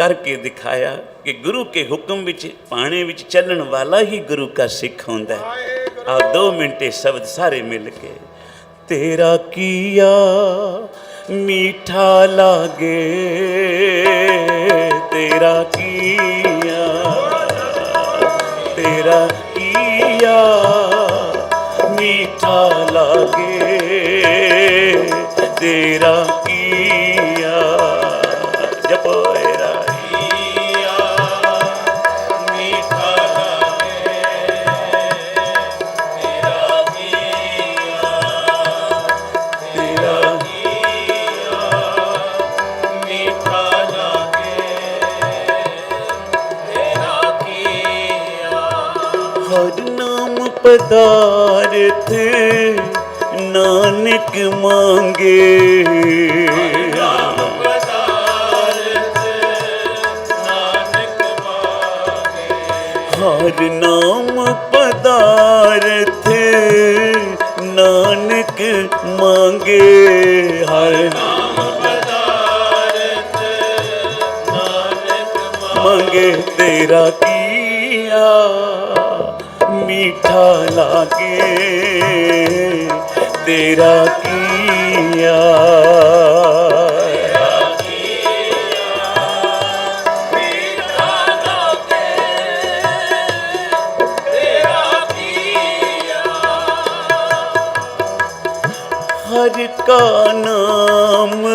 ਕਰਕੇ ਦਿਖਾਇਆ ਕਿ ਗੁਰੂ ਕੇ ਹੁਕਮ ਵਿੱਚ, ਪਾਣੇ ਵਿੱਚ ਚੱਲਣ ਵਾਲਾ ਹੀ ਗੁਰੂ ਕਾ ਸਿੱਖ ਹੁੰਦਾ ਹੈ। ਆ ਦੋ ਮਿੰਟੇ ਸ਼ਬਦ ਸਾਰੇ ਮਿਲ ਕੇ ਤੇਰਾ ਕੀਆ ਮੀਠਾ ਲਾਗੇ, ਤੇਰਾ ਕੀਆ ਤੇਰਾ ਕੀਆ ਮੀਠਾ ਲਾਗੇ, ਤੇਰਾ ਹਰ ਨਾਮ ਪਦਾਰਥ ਨਾਨਕ ਮੰਗੇ। ਹਰ ਨਾਮ ਪਦਾਰਥ ਨਾਨਕ ਮੰਗੇ। ਹਰ ਨਾਮ ਪਦਾਰਥ ਨਾਨਕ ਮੰਗੇ ਤੇਰਾ ਕੀਆ। ਮੀਠਾ ਲਾਗੇ ਤੇਰਾ ਕੀਆ ਹਰ ਕਾ ਨਾਮ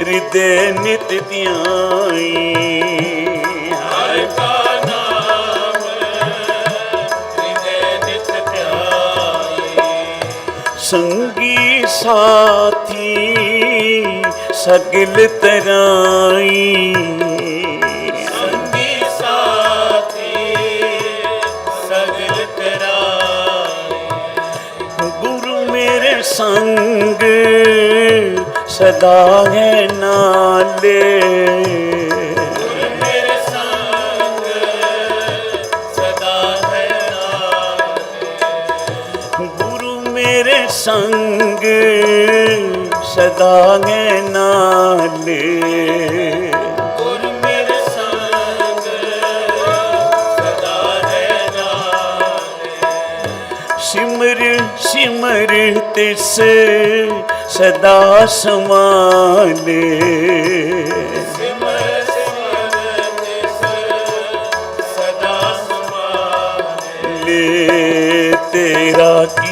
ਹਿਰਦੇ ਨਿਤ ਧਿਆਈ ਹਰ ਕਾ ਸੰਗੀ ਸਾਥੀ ਸਗਲ ਤਰਾਈ। ਸੰਗੀ ਸਾਥੀ ਸਗਲ ਤਰਾਈ। ਗੁਰੂ ਮੇਰੇ ਸੰਗ ਸਦਾ ਹੈ ਨਾਲੇ। ਮੇਰੇ ਸੰਗ ਸਦਾ ਹੈ ਨਾਲੇ। ਗੁਰੂ ਮੇਰੇ ਸੰਗ ਸਦਾ ਹੈ ਨਾਲੇ। ਸਿਮਰ ਸਿਮਰ ਤਿਸ ਸਦਾ ਸਮਾਲੇ। ਸਿਮਰ ਸਿਮਰ ਤਿਸ ਸਦਾ ਸਮਾਲੇ। ਤੇਰਾ ਕੀਆ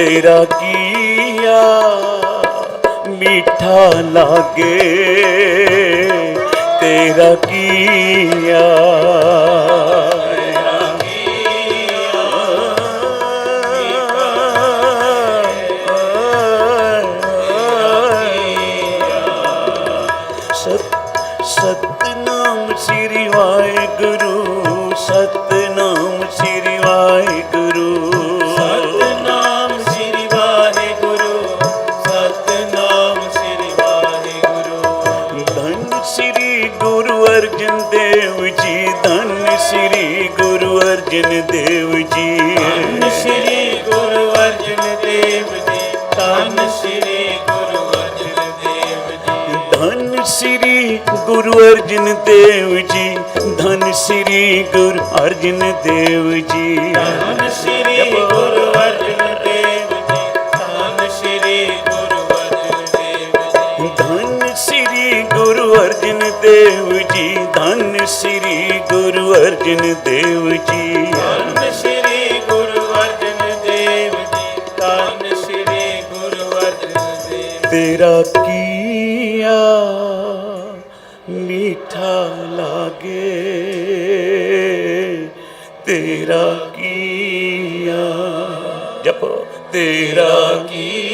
ਤੇਰਾ ਕੀਆ ਮੀਠਾ ਲਾਗੇ ਤੇਰਾ ਕੀਆ। ਸਤ ਸਤਨਾਮ ਸ੍ਰੀ ਵਾਹਿਗੁਰੂ ਸਤਨਾਮ ਸ੍ਰੀ ਵਾਹਿਗੁਰੂ। ਸ੍ਰੀ ਗੁਰੂ ਅਰਜਨ ਦੇਵ ਜੀ। ਧੰਨ ਸ੍ਰੀ ਗੁਰੂ ਅਰਜਨ ਦੇਵ ਜੀ ਧੰਨ ਸ੍ਰੀ ਗੁਰੂ ਅਰਜਨ ਦੇਵ ਜੀ। ਧੰਨ ਸ੍ਰੀ ਗੁਰੂ ਅਰਜਨ ਦੇਵ ਜੀ ਧੰਨ ਸ੍ਰੀ ਗੁਰੂ ਅਰਜਨ ਦੇਵ ਜੀ। ਧੰਨ ਸ੍ਰੀ ਗੁਰੂ ਸ੍ਰੀ ਗੁਰੂ ਅਰਜਨ ਦੇਵ ਜੀ। ਧੰਨ ਸ੍ਰੀ ਗੁਰੂ ਅਰਜਨ ਦੇਵ ਜੀ ਧੰਨ ਸ੍ਰੀ ਗੁਰੂ ਅਰਜਨ ਦੇਵ ਤੇਰਾ ਕੀਆ ਮੀਠਾ ਲਾਗੇ ਤੇਰਾ ਕੀਆ ਜਪੋ। ਤੇਰਾ ਕੀ